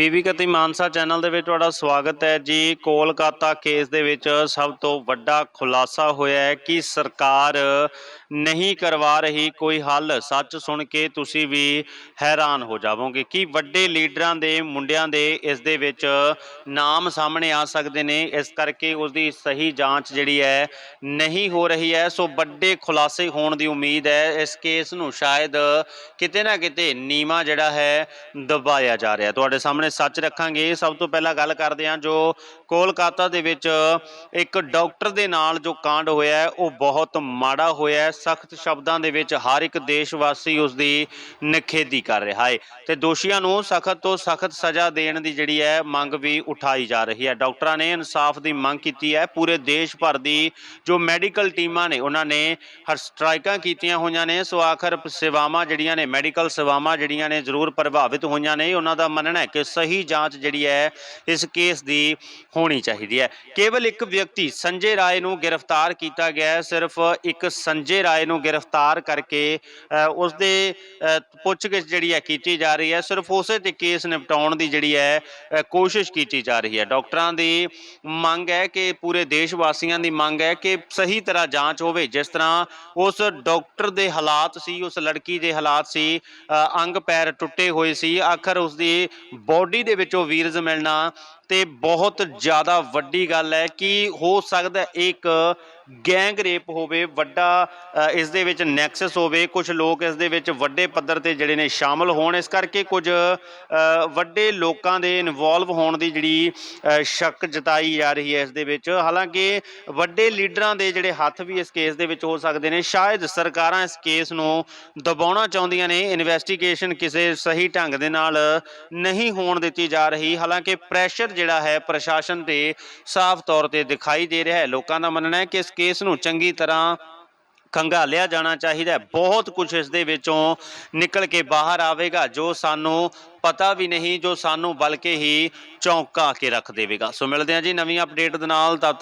PV ਕਤੀ Mansa channel ਦੇ ਵਿੱਚ ਤੁਹਾਡਾ ਸਵਾਗਤ ਹੈ ਜੀ। ਕੋਲਕਾਤਾ ਕੇਸ ਦੇ ਵਿੱਚ ਸਭ ਤੋਂ ਵੱਡਾ ਖੁਲਾਸਾ ਹੋਇਆ ਹੈ ਕਿ ਸਰਕਾਰ ਨਹੀਂ ਕਰਵਾ ਰਹੀ ਕੋਈ ਹੱਲ। ਸੱਚ ਸੁਣ ਕੇ ਤੁਸੀਂ ਵੀ ਹੈਰਾਨ ਹੋ ਜਾਵੋਗੇ ਕਿ ਵੱਡੇ ਲੀਡਰਾਂ ਦੇ ਮੁੰਡਿਆਂ ਦੇ ਇਸ ਦੇ ਵਿੱਚ ਨਾਮ ਸਾਹਮਣੇ ਆ ਸਕਦੇ ਨੇ। ਇਸ ਕਰਕੇ ਉਸ ਦੀ ਸਹੀ ਜਾਂਚ ਜਿਹੜੀ ਹੈ ਨਹੀਂ ਹੋ ਰਹੀ ਹੈ। ਸੋ ਵੱਡੇ ਖੁਲਾਸੇ ਹੋਣ ਦੀ ਉਮੀਦ ਹੈ। ਇਸ ਕੇਸ ਨੂੰ ਸ਼ਾਇਦ ਕਿਤੇ ਨਾ ਕਿਤੇ ਨੀਮਾ ਜਿਹੜਾ ਹੈ ਦਬਾਇਆ ਜਾ ਰਿਹਾ। ਤੁਹਾਡੇ ਸਾਹਮਣੇ ਸੱਚ ਰੱਖਾਂਗੇ। ਸਭ ਤੋਂ ਪਹਿਲਾਂ ਗੱਲ ਕਰਦੇ ਹਾਂ ਜੋ ਕੋਲਕਾਤਾ ਦੇ ਵਿੱਚ ਇੱਕ ਡਾਕਟਰ ਦੇ ਨਾਲ ਜੋ ਕਾਂਡ ਹੋਇਆ ਉਹ ਬਹੁਤ ਮਾੜਾ ਹੋਇਆ ਸਖਤ ਸ਼ਬਦਾਂ ਦੇ ਵਿੱਚ ਹਰ ਇੱਕ ਦੇਸ਼ ਵਾਸੀ ਉਸ ਦੀ ਨਿਖੇਧੀ ਕਰ ਰਿਹਾ ਹੈ। ਤੇ ਦੋਸ਼ੀਆਂ ਨੂੰ ਸਖਤ ਤੋਂ ਸਖਤ ਸਜ਼ਾ ਦੇਣ ਦੀ ਜਿਹੜੀ ਹੈ, ਮੰਗ ਵੀ ਉਠਾਈ ਜਾ ਰਹੀ ਹੈ। ਡਾਕਟਰਾਂ ਨੇ ਇਨਸਾਫ ਦੀ ਮੰਗ ਕੀਤੀ ਹੈ। ਪੂਰੇ ਦੇਸ਼ ਭਰ ਦੀ ਜੋ ਮੈਡੀਕਲ ਟੀਮਾਂ ਨੇ, ਉਹਨਾਂ ਨੇ ਹਰ ਸਟ੍ਰਾਈਕਾਂ ਕੀਤੀਆਂ ਹੋਈਆਂ ਨੇ। ਸੋ ਆਖਰ ਸੇਵਾਵਾਂ ਜਿਹੜੀਆਂ ਨੇ, ਮੈਡੀਕਲ ਸੇਵਾਵਾਂ ਜਿਹੜੀਆਂ ਨੇ ਜ਼ਰੂਰ ਪ੍ਰਭਾਵਿਤ ਹੋਈਆਂ ਨੇ। ਉਹਨਾਂ ਦਾ ਮੰਨਣਾ ਹੈ ਕਿ ਸਹੀ ਜਾਂਚ ਜਿਹੜੀ ਹੈ ਇਸ ਕੇਸ ਦੀ ਹੋਣੀ ਚਾਹੀਦੀ ਹੈ। ਕੇਵਲ ਇੱਕ ਵਿਅਕਤੀ ਸੰਜੇ ਰਾਏ ਨੂੰ ਗ੍ਰਿਫਤਾਰ ਕੀਤਾ ਗਿਆ ਹੈ ਸਿਰਫ ਇੱਕ ਸੰਜੇ ਰਾਏ ਨੂੰ ਗ੍ਰਿਫਤਾਰ ਕਰਕੇ ਅ, ਉਸ ਦੇ ਪੁੱਛਗਿੱਛ ਜਿਹੜੀ ਹੈ ਕੀਤੀ ਜਾ ਰਹੀ ਹੈ। ਸਿਰਫ ਉਸੇ ਤੇ ਕੇਸ ਨਿਪਟਾਉਣ ਦੀ ਜਿਹੜੀ ਹੈ ਕੋਸ਼ਿਸ਼ ਕੀਤੀ ਜਾ ਰਹੀ ਹੈ। ਡਾਕਟਰਾਂ ਦੀ ਮੰਗ ਹੈ ਕਿ ਪੂਰੇ ਦੇਸ਼ ਵਾਸੀਆਂ ਦੀ ਮੰਗ ਹੈ ਕਿ ਸਹੀ ਤਰ੍ਹਾਂ ਜਾਂਚ ਹੋਵੇ। ਜਿਸ ਤਰ੍ਹਾਂ ਉਸ ਡਾਕਟਰ ਦੇ ਹਾਲਾਤ ਸੀ ਉਸ ਲੜਕੀ ਦੇ ਹਾਲਾਤ ਸੀ ਅੰਗ ਪੈਰ ਟੁੱਟੇ ਹੋਏ ਸੀ ਆਖਰ ਉਸ ਦੀ ਬਾਡੀ ਦੇ ਵਿੱਚੋਂ ਵੀਰਜ਼ ਮਿਲਣਾ ਤੇ ਬਹੁਤ ਜ਼ਿਆਦਾ ਵੱਡੀ ਗੱਲ ਹੈ ਕਿ ਹੋ ਸਕਦਾ ਇੱਕ ਗੈਂਗ ਰੇਪ ਹੋਵੇ, ਵੱਡਾ ਇਸ ਦੇ ਵਿੱਚ ਨੈਕਸਸ ਹੋਵੇ ਕੁਝ ਲੋਕ ਇਸ ਦੇ ਵਿੱਚ ਵੱਡੇ ਪੱਧਰ ਤੇ ਜਿਹੜੇ ਨੇ ਸ਼ਾਮਲ ਹੋਣ। ਇਸ ਕਰਕੇ ਕੁਝ ਵੱਡੇ ਲੋਕਾਂ ਦੇ ਇਨਵੋਲਵ ਹੋਣ ਦੀ ਜਿਹੜੀ ਸ਼ੱਕ ਜਤਾਈ ਜਾ ਰਹੀ ਹੈ ਇਸ ਦੇ ਵਿੱਚ। ਹਾਲਾਂਕਿ ਵੱਡੇ ਲੀਡਰਾਂ ਦੇ ਜਿਹੜੇ ਹੱਥ ਵੀ ਇਸ ਕੇਸ ਦੇ ਵਿੱਚ ਹੋ ਸਕਦੇ ਨੇ, ਸ਼ਾਇਦ ਸਰਕਾਰਾਂ ਇਸ ਕੇਸ ਨੂੰ ਦਬਾਉਣਾ ਚਾਹੁੰਦੀਆਂ ਨੇ ਇਨਵੈਸਟੀਗੇਸ਼ਨ ਕਿਸੇ ਸਹੀ ਢੰਗ ਦੇ ਨਾਲ ਨਹੀਂ ਹੋਣ ਦਿੱਤੀ ਜਾ ਰਹੀ। ਹਾਲਾਂਕਿ ਪ੍ਰੈਸ਼ਰ ਜਿਹੜਾ ਹੈ ਪ੍ਰਸ਼ਾਸਨ ਤੇ ਸਾਫ਼ ਤੌਰ ਤੇ ਦਿਖਾਈ ਦੇ ਰਿਹਾ ਹੈ। ਲੋਕਾਂ ਦਾ ਮੰਨਣਾ ਹੈ ਕਿ ਇਸ ਕੇਸ ਨੂੰ ਚੰਗੀ ਤਰ੍ਹਾਂ ਖੰਗਾਲਿਆ ਜਾਣਾ ਚਾਹੀਦਾ ਹੈ। ਬਹੁਤ ਕੁਝ ਇਸ ਦੇ ਵਿੱਚੋਂ ਨਿਕਲ ਕੇ ਬਾਹਰ ਆਵੇਗਾ, ਜੋ ਸਾਨੂੰ ਪਤਾ ਵੀ ਨਹੀਂ, ਜੋ ਸਾਨੂੰ ਬਲਕਿ ਹੀ ਚੌਂਕਾ ਕੇ ਰੱਖ ਦੇਵੇਗਾ। ਸੋ ਮਿਲਦੇ ਹਾਂ ਜੀ ਨਵੀਂ ਅਪਡੇਟ ਦੇ ਨਾਲ, ਤਦ ਤੱਕ